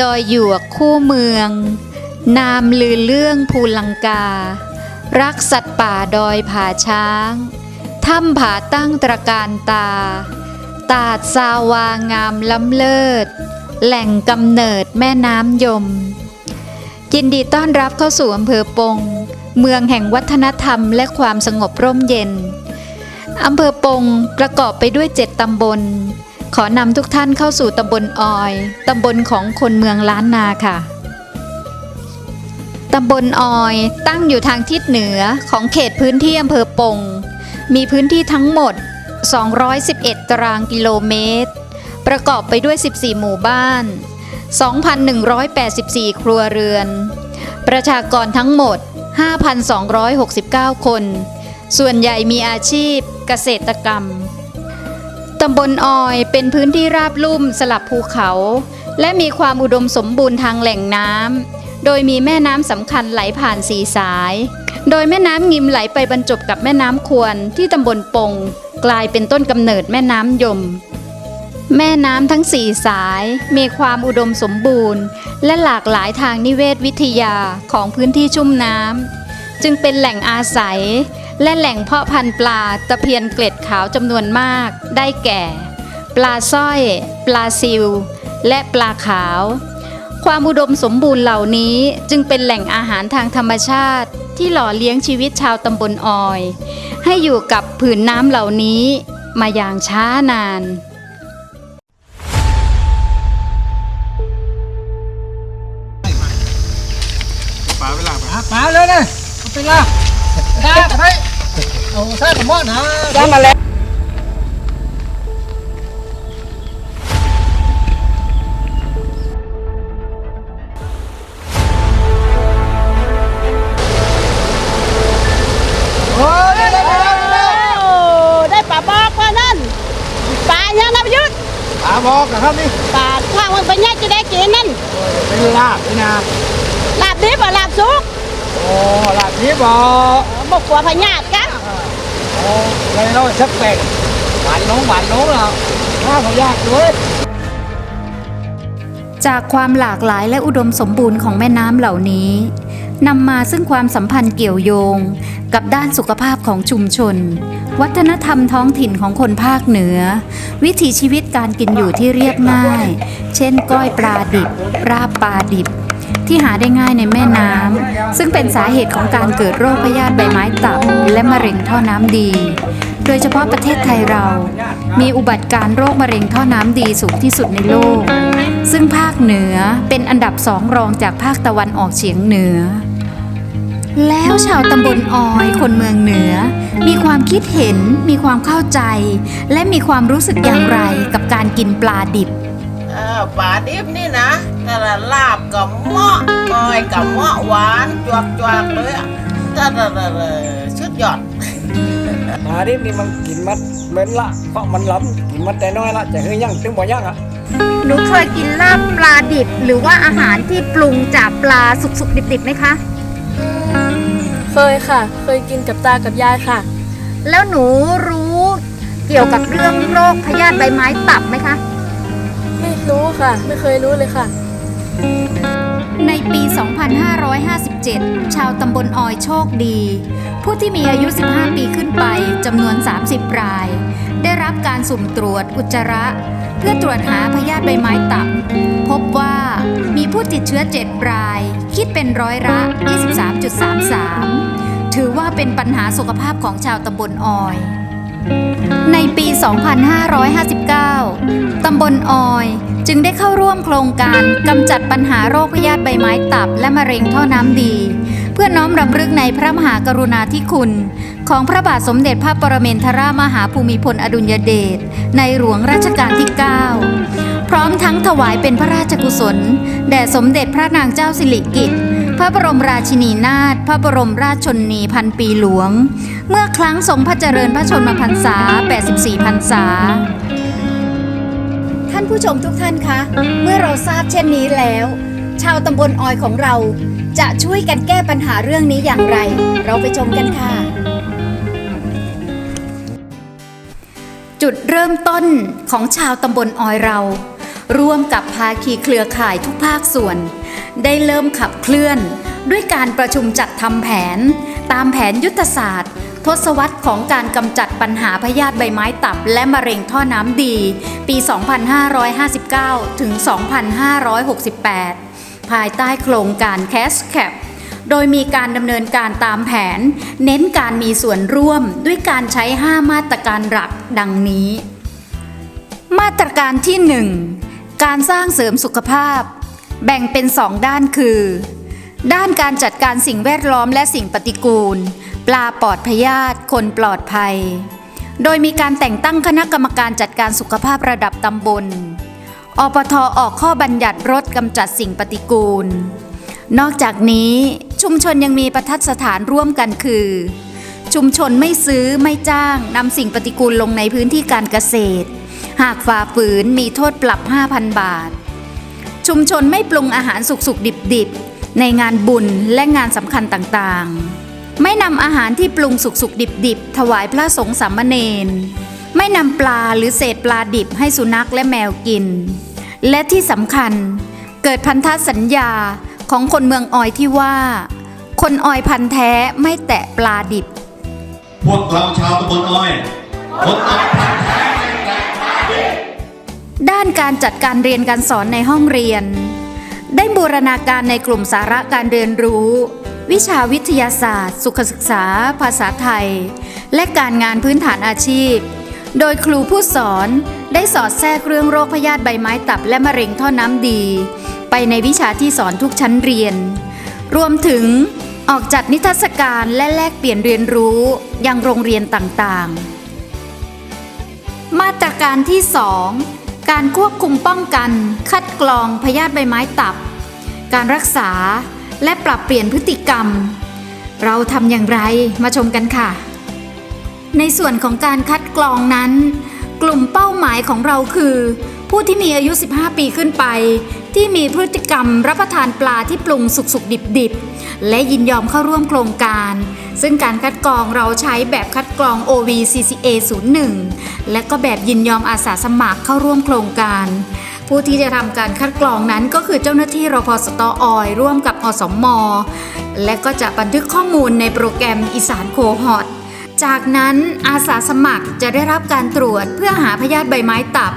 ดอยหยวกคู่เมือง นามลือเรื่องภูลังกา รักสัตว์ป่าดอยผาช้าง ถ้ำผาตั้งตระการตา ตาดซาวางามล้ำเลิศ แหล่งกำเนิดแม่น้ำยม ยินดีต้อนรับเข้าสู่อำเภอปง เมืองแห่งวัฒนธรรมและความสงบร่มเย็น อำเภอปงประกอบไปด้วยเจ็ดตำบล ขอนำทุกท่านเข้าสู่ตำบลออยตำบลของคนเมืองล้านนาค่ะตำบลออยตั้งอยู่ทางทิศเหนือของเขตพื้นที่อำเภอปง มีพื้นที่ทั้งหมด 211 ตารางกิโลเมตร ประกอบไปด้วย 14 หมู่บ้าน 2,184 ครัวเรือน ประชากรทั้งหมด 5,269 คน ส่วนใหญ่มีอาชีพเกษตรกรรม ตำบลออยเป็นพื้นที่ราบลุ่มสลับภูเขา และมีความอุดมสมบูรณ์ทางแหล่งน้ำโดยมีแม่น้ำสำคัญไหลผ่านสีสาย โดยแม่น้ำงิมไหลไปบรรจบกับแม่น้ำควรที่ตำบลปง กลายเป็นต้นกำเนิดแม่น้ำยม แม่น้ำทั้งสี่สาย มีความอุดมสมบูรณ์ และหลากหลายทางนิเวศวิทยาของพื้นที่ชุ่มน้ำจึงเป็นแหล่งอาศัย และแหล่งเพาะพันธุ์ปลาตะเพียนเกล็ดขาวจำนวนมาก ได้แก่ ปลาสร้อย ปลาซิว และปลาขาว ความอุดมสมบูรณ์เหล่านี้จึงเป็นแหล่งอาหารทางธรรมชาติ ที่หล่อเลี้ยงชีวิตชาวตำบลออย ให้อยู่กับผืนน้ำเหล่านี้มาอย่างช้านานปลาเวลาไปฮะมาเลยนะเอาไปละ ได้ไปเอาใส่กับหม้อนะ ได้มาแล้ว อ้ลาบนี้บอบกกลัวพญาติกันโอ้เลยเราสักแปลงหวานน้องหวานน้องเราข้าเขายากด้วยจากความหลากหลายและอุดมสมบูรณ์ของแม่น้ำเหล่านี้นำมาซึ่งความสัมพันธ์เกี่ยวโยง กับด้านสุขภาพของชุมชน วัฒนธรรมท้องถิ่นของคนภาคเหนือ วิถีชีวิตการกินอยู่ที่เรียบง่าย เช่น ก้อยปลาดิบราบปลาดิบ ที่หาได้ง่ายในแม่น้ำ ซึ่งเป็นสาเหตุของการเกิดโรคพยาธิใบไม้ตับ และมะเร็งท่อน้ำดี โดยเฉพาะประเทศไทยเรา มีอุบัติการโรคมะเร็งท่อน้ำดีสูงที่สุดในโลก ซึ่งภาคเหนือเป็นอันดับสองรองจากภาคตะวันออกเฉียงเหนือ แล้วชาวตำบลออยคนเมืองเหนือ มีความคิดเห็น มีความเข้าใจ และมีความรู้สึกอย่างไรกับการกินปลาดิบ เออปลาดิบนี่นะ แต่ละลาบกับเหมาะก้อยกับเหมาะหวานจวกจวกๆเลยอะแต่ละละละชุดยอดหาดิบนี่มันกินมัดเหม็นละเพราะมันล้ำกินมัดแต่น้อยละจะเฮ้ยยังถึงบ่ยังอะหนูเคยกินลาบปลาดิบ หรือว่าอาหารที่ปรุงจากปลาสุกๆดิบๆไหมคะเคยค่ะ เคยกินกับตากับยายค่ะ แล้วหนูรู้เกี่ยวกับเรื่องโรคพยาธิใบไม้ตับไหมคะ ไม่รู้ค่ะ ไม่เคยรู้เลยค่ะ ในปี 2557 ชาวตำบลออยโชคดี ผู้ที่มีอายุ 15 ปีขึ้นไปจำนวน 30 ราย ได้รับการสุ่มตรวจอุจจาระ เพื่อตรวจหาพยาธิใบไม้ตับ พบว่ามีผู้ติดเชื้อ 7 ราย คิดเป็นร้อยละ 23.33 ถือว่าเป็นปัญหาสุขภาพของชาวตำบลออย ในปี 2559 ตำบลออย จึงได้เข้าร่วมโครงการกำจัดปัญหาโรคพยาธิใบไม้ตับและมะเร็งท่อน้ำดี เพื่อน้อมรำลึกในพระมหากรุณาธิคุณ ของพระบาทสมเด็จพระปรเมนทรมหาภูมิพลอดุลยเดชในหลวงรัชกาลที่ 9 พร้อมทั้งถวายเป็นพระราชกุศล แด่สมเด็จพระนางเจ้าสิริกิติ์ ระบรมราชินีนาถพระบรมราชชนนีพันปีหลวง เมื่อครั้งทรงพระเจริญพระชนมพรรษา 84 พรรษา ท่านผู้ชมทุกท่านคะ เมื่อเราทราบเช่นนี้แล้ว ชาวตำบลออยของเราจะช่วยกันแก้ปัญหาเรื่องนี้อย่างไร เราไปชมกันค่ะ จุดเริ่มต้นของชาวตำบลออยเรา ร่วมกับภาคีเครือข่ายทุกภาคส่วน ได้เริ่มขับเคลื่อน ด้วยการประชุมจัดทำแผน ตามแผนยุทธศาสตร์ ทศวรรษของการกำจัดปัญหาพยาธิใบไม้ตับ และมะเร็งท่อน้ำดี ปี 2559 ถึง 2568 ภายใต้โครงการ CASCAP โดยมีการดำเนินการตามแผน เน้นการมีส่วนร่วมด้วยการใช้ 5 มาตรการหลักดังนี้ มาตรการที่ 1 การสร้างเสริมสุขภาพ แบ่งเป็น2ด้านคือ ด้านการจัดการสิ่งแวดล้อมและสิ่งปฏิกูล ปลาปลอดพยาธิคนปลอดภัย โดยมีการแต่งตั้งคณะกรรมการจัดการสุขภาพระดับตำบล อปทออกข้อบัญญัติรถกำจัดสิ่งปฏิกูล นอกจากนี้ชุมชนยังมีประทัดสถานร่วมกันคือ ชุมชนไม่ซื้อไม่จ้างนำสิ่งปฏิกูลลงในพื้นที่การเกษตร หากฝ่าฝืนมีโทษปรับ 5,000 บาท ชุมชนไม่ปรุงอาหารสุกๆ ดิบๆ ในงานบุญและงานสำคัญต่างๆ ไม่นำอาหารที่ปรุงสุกๆ ดิบๆ ถวายพระสงฆ์สามเณรไม่นำปลาหรือเศษปลาดิบให้สุนัขและแมวกิน และที่สำคัญเกิดพันธสัญญาของคนเมืองออยที่ว่า คนออยพันแท้ไม่แตะปลาดิบ พวกเราชาวตำบลออยคนออกพันแท้ ด้านการจัดการเรียนการสอนในห้องเรียน ได้บูรณาการในกลุ่มสาระการเรียนรู้ วิชาวิทยาศาสตร์ สุขศึกษา ภาษาไทย และการงานพื้นฐานอาชีพ โดยครูผู้สอนได้สอดแทรกเรื่องโรคพยาธิใบไม้ตับและมะเร็งท่อน้ำดี ไปในวิชาที่สอนทุกชั้นเรียน รวมถึงออกจัดนิทรรศการและแลกเปลี่ยนเรียนรู้ยังโรงเรียนต่างๆ มาตรการที่ 2 การควบคุมป้องกัน คัดกรองพยาธิใบไม้ตับ การรักษาและปรับเปลี่ยนพฤติกรรม เราทำอย่างไรมาชมกันค่ะ ในส่วนของการคัดกรองนั้น กลุ่มเป้าหมายของเราคือ ผู้ที่มีอายุ 15 ปีขึ้นไป ที่มีพฤติกรรมรับประทานปลาที่ปรุงสุกๆ ดิบๆ และยินยอมเข้าร่วมโครงการ ซึ่งการคัดกรองเราใช้แบบคัดกรอง OVCCA 01 และก็แบบยินยอมอาสาสมัครเข้าร่วมโครงการผู้ที่จะทำการคัดกรองนั้นก็คือเจ้าหน้าที่รพสตออยร่วมกับอสมและก็จะบันทึกข้อมูลในโปรแกรมอีสานโคฮอตจากนั้นอาสาสมัครจะได้รับการตรวจเพื่อหาพยาธิใบไม้ตับ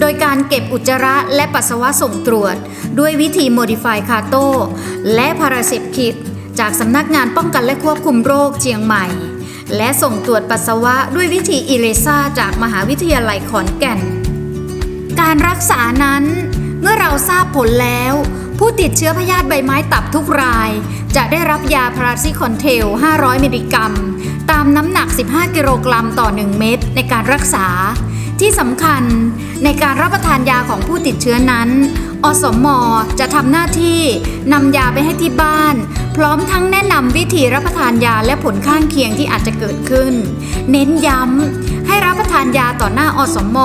โดยการเก็บอุจจาระและปัสสาวะส่งตรวจ ด้วยวิธี Modify c a t o และพาราเซปคิดจากสำนักงานป้องกันและควบคุมโรคเชียงใหม่ และส่งตรวจปัสสาวะด้วยวิธีอิเลซ่าจากมหาวิทยาลัยขอนแก่น การรักษานั้น เมื่อเราทราบผลแล้ว ผู้ติดเชื้อพยาธิใบไม้ตับทุกราย จะได้รับยาพาราซิคอนเทล 500 มิลลิกรัม ตามน้ำหนัก 15 กิโลกรัมต่อ 1 เม็ดในการรักษา ที่สำคัญในการรับประทานยาของผู้ติดเชื้อนั้น อสมจะทำหน้าที่นำยาไปให้ที่บ้าน พร้อมทั้งแนะนำวิธีรับประทานยาและผลข้างเคียงที่อาจจะเกิดขึ้น เน้นย้ำให้รับประทานยาต่อหน้าอสม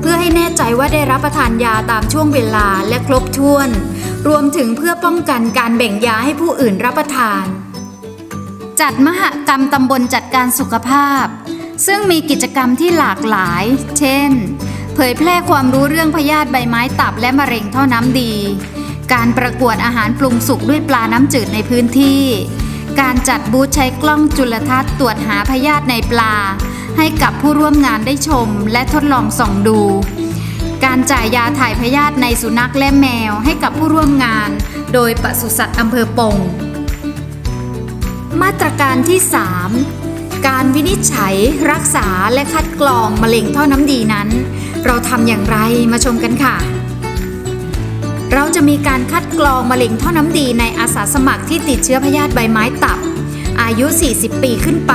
เพื่อให้แน่ใจว่าได้รับประทานยาตามช่วงเวลาและครบถ้วน รวมถึงเพื่อป้องกันการแบ่งยาให้ผู้อื่นรับประทาน จัดมหกรรมตำบลจัดการสุขภาพ ซึ่งมีกิจกรรมที่หลากหลาย เช่น เผยแพร่ความรู้เรื่องพยาธิใบไม้ตับและมะเร็งท่อน้ำดี การประกวดอาหารปรุงสุกด้วยปลาน้ำจืดในพื้นที่ การจัดบูธใช้กล้องจุลทรรศน์ตรวจหาพยาธิในปลา ให้กับผู้ร่วมงานได้ชมและทดลองส่องดู การจ่ายยาถ่ายพยาธิในสุนัขและแมวให้กับผู้ร่วมงาน โดยปศุสัตว์อำเภอปงมาตรการที่ 3 การวินิจฉัยรักษาและคัดกรองมะเร็งท่อน้ำดีนั้น เราทำอย่างไรมาชมกันค่ะ เราจะมีการคัดกรองมะเร็งท่อน้ำดีในอาสาสมัครที่ติดเชื้อพยาธิใบไม้ตับ อายุ 40 ปีขึ้นไป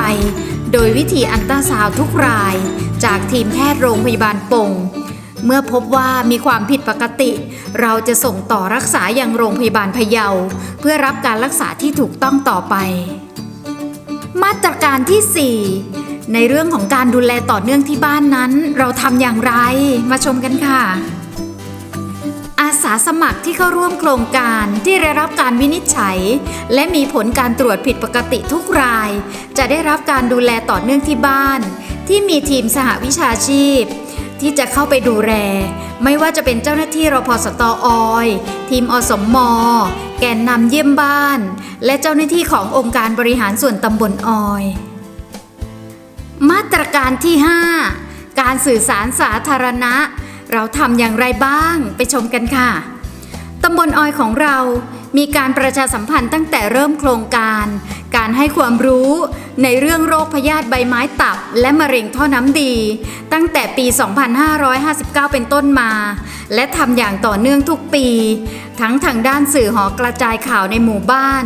โดยวิธีอันตราซาวทุกราย จากทีมแพทย์โรงพยาบาลปงเมื่อพบว่ามีความผิดปกติ เราจะส่งต่อรักษาอย่างโรงพยาบาลพะเยา เพื่อรับการรักษาที่ถูกต้องต่อไป มาตรการที่ 4 ในเรื่องของการดูแลต่อเนื่องที่บ้านนั้น เราทำอย่างไรมาชมกันค่ะ อาสาสมัครที่เข้าร่วมโครงการที่ได้รับการวินิจฉัย และมีผลการตรวจผิดปกติทุกราย จะได้รับการดูแลต่อเนื่องที่บ้าน ที่มีทีมสหวิชาชีพ ที่จะเข้าไปดูแล ไม่ว่าจะเป็นเจ้าหน้าที่รพสตออย ทีมอสมม แกนนำเยี่ยมบ้าน และเจ้าหน้าที่ขององค์การบริหารส่วนตำบลออย มาตรการที่ 5 การสื่อสารสาธารณะ เราทำอย่างไรบ้างไปชมกันค่ะตำบลออยของเรา มีการประชาสัมพันธ์ตั้งแต่เริ่มโครงการ การให้ความรู้ในเรื่องโรคพยาธิใบไม้ตับ และมะเร็งท่อน้ำดี ตั้งแต่ปี 2559 เป็นต้นมา และทำอย่างต่อเนื่องทุกปี ทั้งทางด้านสื่อหอกระจายข่าวในหมู่บ้าน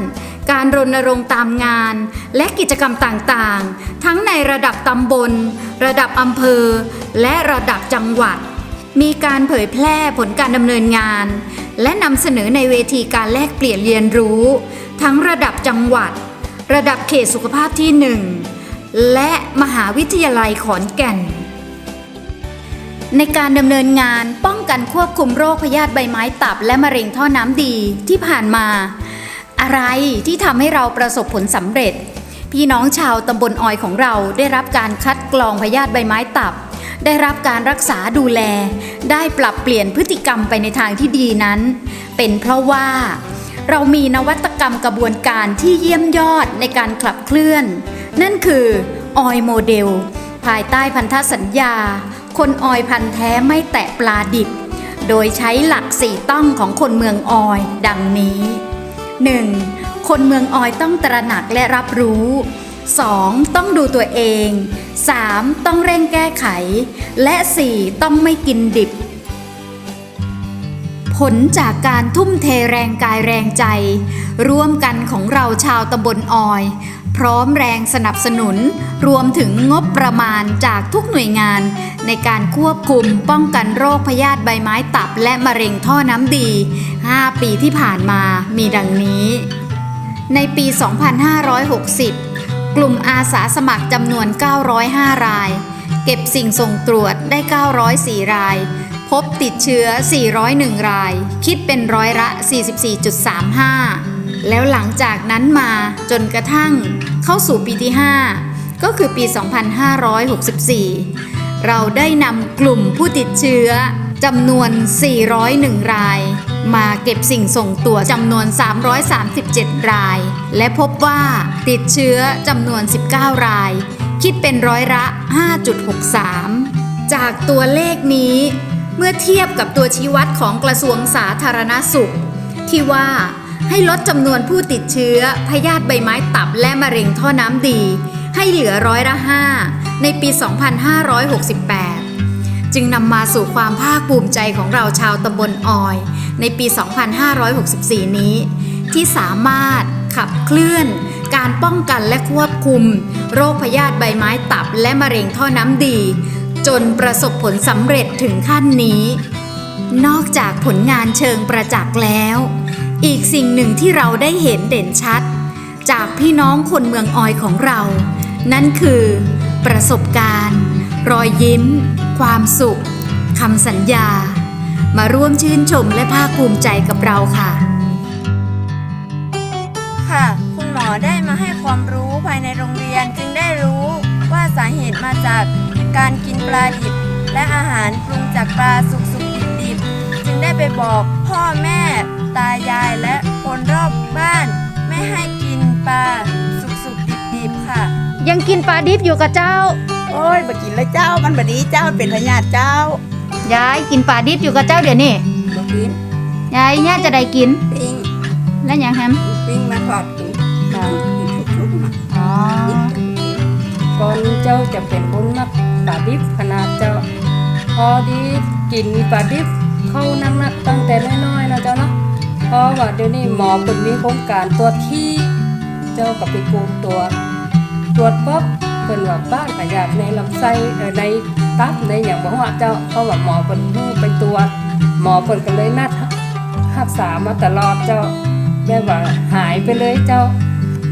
การรณรงค์ตามงาน และกิจกรรมต่างๆ ทั้งในระดับตำบล ระดับอำเภอ และระดับจังหวัดมีการเผยแพร่ผลการดำเนินงาน และนำเสนอในเวทีการแลกเปลี่ยนเรียนรู้ ทั้งระดับจังหวัด ระดับเขตสุขภาพที่ 1 และมหาวิทยาลัยขอนแก่น ในการดำเนินงานป้องกันควบคุมโรคพยาธิใบไม้ตับ และมะเร็งท่อน้ำดีที่ผ่านมา อะไรที่ทำให้เราประสบผลสำเร็จ พี่น้องชาวตำบลออยของเราได้รับการคัดกรองพยาธิใบไม้ตับ ได้รับการรักษาดูแล ได้ปรับเปลี่ยนพฤติกรรมไปในทางที่ดีนั้น เป็นเพราะว่า เรามีนวัตกรรมกระบวนการที่เยี่ยมยอดในการขับเคลื่อน นั่นคือออยโมเดลภายใต้พันธสัญญา คนออยพันแท้ไม่แตะปลาดิบ โดยใช้หลักสี่ต้องของคนเมืองออยดังนี้ 1. คนเมืองออยต้องตระหนักและรับรู้ 2. ต้องดูตัวเอง 3. ต้องเร่งแก้ไข และ 4. ต้องไม่กินดิบ ผลจากการทุ่มเทแรงกายแรงใจ ร่วมกันของเราชาวตำบลออย พร้อมแรงสนับสนุน รวมถึงงบประมาณจากทุกหน่วยงาน ในการควบคุมป้องกันโรคพยาธิใบไม้ตับและมะเร็งท่อน้ำดี 5 ปีที่ผ่านมามีดังนี้ ในปี 2560 กลุ่มอาสาสมัครจำนวน 905 ราย เก็บสิ่งส่งตรวจได้ 904 ราย พบติดเชื้อ 401 ราย คิดเป็นร้อยละ 44.35 แล้วหลังจากนั้นมาจนกระทั่งเข้าสู่ปีที่ 5 ก็คือปี 2564 เราได้นำกลุ่มผู้ติดเชื้อจำนวน 401 ราย มาเก็บสิ่งส่งตรวจจำนวน 337 ราย และพบว่าติดเชื้อจำนวน 19 ราย คิดเป็นร้อยละ 5.63 จากตัวเลขนี้เมื่อเทียบกับตัวชี้วัดของกระทรวงสาธารณสุข ที่ว่าให้ลดจำนวนผู้ติดเชื้อพยาธิใบไม้ตับและมะเร็งท่อน้ำดี ให้เหลือร้อยละ5ในปี 2568 จึงนำมาสู่ความภาคภูมิใจของเราชาวตำบลออย ในปี 2564 นี้ ที่สามารถขับเคลื่อนการป้องกันและควบคุม โรคพยาธิใบไม้ตับและมะเร็งท่อน้ำดี จนประสบผลสำเร็จถึงขั้นนี้ นอกจากผลงานเชิงประจักษ์แล้ว อีกสิ่งหนึ่งที่เราได้เห็นเด่นชัด จากพี่น้องคนเมืองออยของเรา นั่นคือ ประสบการณ์ รอยยิ้ม ความสุขคำสัญญา มาร่วมชื่นชมและภาคภูมิใจกับเราค่ะ ค่ะ คุณหมอได้มาให้ความรู้ภายในโรงเรียนจึงได้รู้ว่าสาเหตุมาจากการกินปลาดิบ และอาหารปรุงจากปลาสุกสุกดิบดิบๆจึงได้ไปบอกพ่อแม่ ตายายและคนรอบบ้าน ไม่ให้กินปลาสุกสุกดิบดิบๆค่ะ ยังกินปลาดิบอยู่กับเจ้า โอ้ยบ่กินเลยเจ้ามันบดีเจ้ามันเป็นพญาติเจ้ายายกินปลาดิบอยู่กับเจ้าเดี๋ยวนี้บ่กินยายย่าจะได้กิน ปิ้งแล้วยังแฮมปิ้งมาทอดกินกินทุกๆมาอ๋อก่อนเจ้าจะเป็นคนมักปลาดิบขนาดเจ้า พอดีกินปลาดิบเข้านักนักๆตั้งแต่น้อยๆนะเจ้าเนาะเพราะว่าเดี๋ยวนี้หมอเปิดมีโครงการตรวจขี้เจ้ากับไปกูตรวจตรวจป๊บ เพิ่นว่าบ้านขยาในลำไส้ในตับในอย่างบ่ว่าเจ้าเพราะว่าหมอเปิดรู้ไปตรวจหมอเปิดก็เลยนัดรักษามาตลอดเจ้าแบบว่าหายไปเลยเจ้า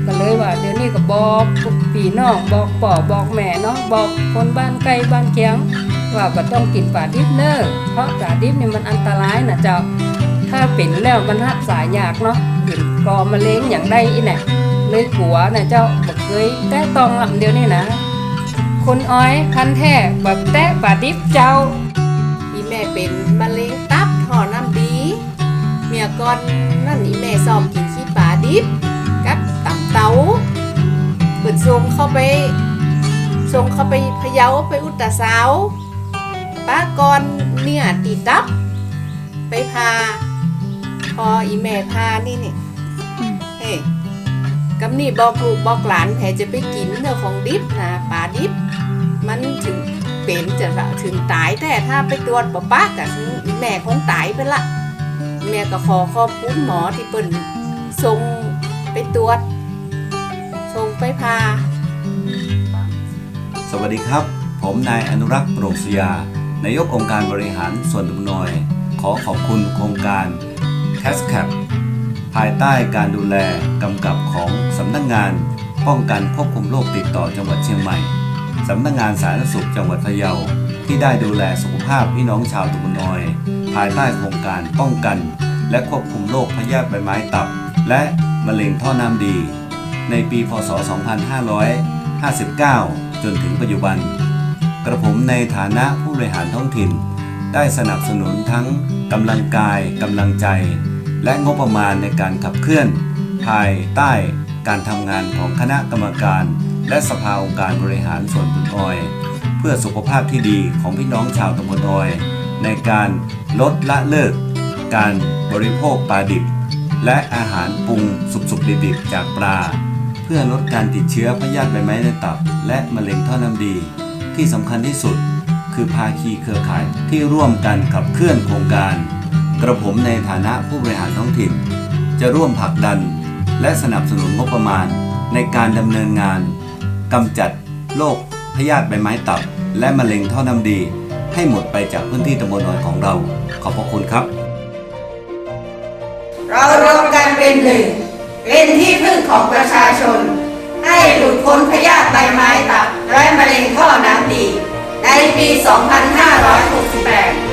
ก็เลยว่าเดี๋ยวนี้ก็บอกพี่น้องบอกป่อบอกแม่เนาะบอกคนบ้านไกลบ้านเคียง ว่าก็ต้องกินปลาดิบเนอะเพราะปลาดิบนี่มันอันตรายนะเจ้า ถ้าเป็นแล้วมันรักษายากเนาะเป็นกอมะเร็งอย่างใดอีน่ะเลยกลัวนะเจ้าบ เคยแต่ต้องลำเดียวนี่นะ คนอ้อยพันธุ์แท้แบบแตะปลาดิบเจ้าแม่เป็นมะเร็งตับท่อน้ำดีเมียก่อนนั่นอีแม่ซอมกินขี้ปลาดิบกับตับเตาเปิดส่งเข้าไปส่งเข้าไปพะเยาไปอุตตราสาวด์ป้าก่อนเนี่ยตีตับ ไปพา พออีแม่พานี่นี่อืมเฮ้ย กำนี่บอกลูกบอกหลานแผจะไปกินเนื้อของดิบนะปลาดิบ มันถึงเป็นจะถึงตายแต่ถ้าไปตรวจบ่ป้ากะคืออีแม่คงตายไปละ แม่ก็ขอขอบคุณหมอที่เปิ่นส่งไปตรวจส่งไปพา สวัสดีครับ ผมนายอนุรักษ์โปร่งสยานายกองค์การบริหารส่วนตำบลนอย ขอขอบคุณโครงการ c a s c a p ภายใต้การดูแลกำกับของสำนักงาน ป้องกันควบคุมโรคติดต่อจังหวัดเชียงใหม่สำนักงานสาธารณสุขจังหวัดพะเยาที่ได้ดูแลสุขภาพพี่น้องชาวตำบลนอย ภายใต้โครงการป้องกัน และควบคุมโรคพยาธิใบไม้ตับ และมะเร็งท่อน้ำดี ในปีพศ 2559 จนถึงปัจจุบัน กระผมในฐานะผู้บริหารท้องถิ่น ได้สนับสนุนทั้งกำลังกายกำลังใจ และงบประมาณในการขับเคลื่อน ภายใต้การทำงานของคณะกรรมการ และสภาองค์การบริหารส่วนตำบลออย เพื่อสุขภาพที่ดีของพี่น้องชาวตำบลออย ในการลดละเลิก การบริโภคปลาดิบ และอาหารปรุงสุกๆดิบๆจากปลา เพื่อลดการติดเชื้อพยาธิใบไม้ในตับ และมะเร็งท่อน้ำดี ที่สำคัญที่สุด คือภาคีเครือข่ายที่ร่วมกันขับเคลื่อนโครงการ กระผมในฐานะผู้บริหารท้องถิ่น จะร่วมผลักดัน และสนับสนุนงบประมาณ ในการดำเนินงานกำจัดโรคพยาธิใบไม้ตับ และมะเร็งท่อน้ำดี ให้หมดไปจากพื้นที่ตำบลนอยของเรา ขอบพระคุณครับ เรารวมกันเป็นหนึ่งเป็นที่พึ่งของประชาชน ให้หลุดพ้นพยาธิใบไม้ตับและมะเร็งท่อน้ำดี ในปี 2568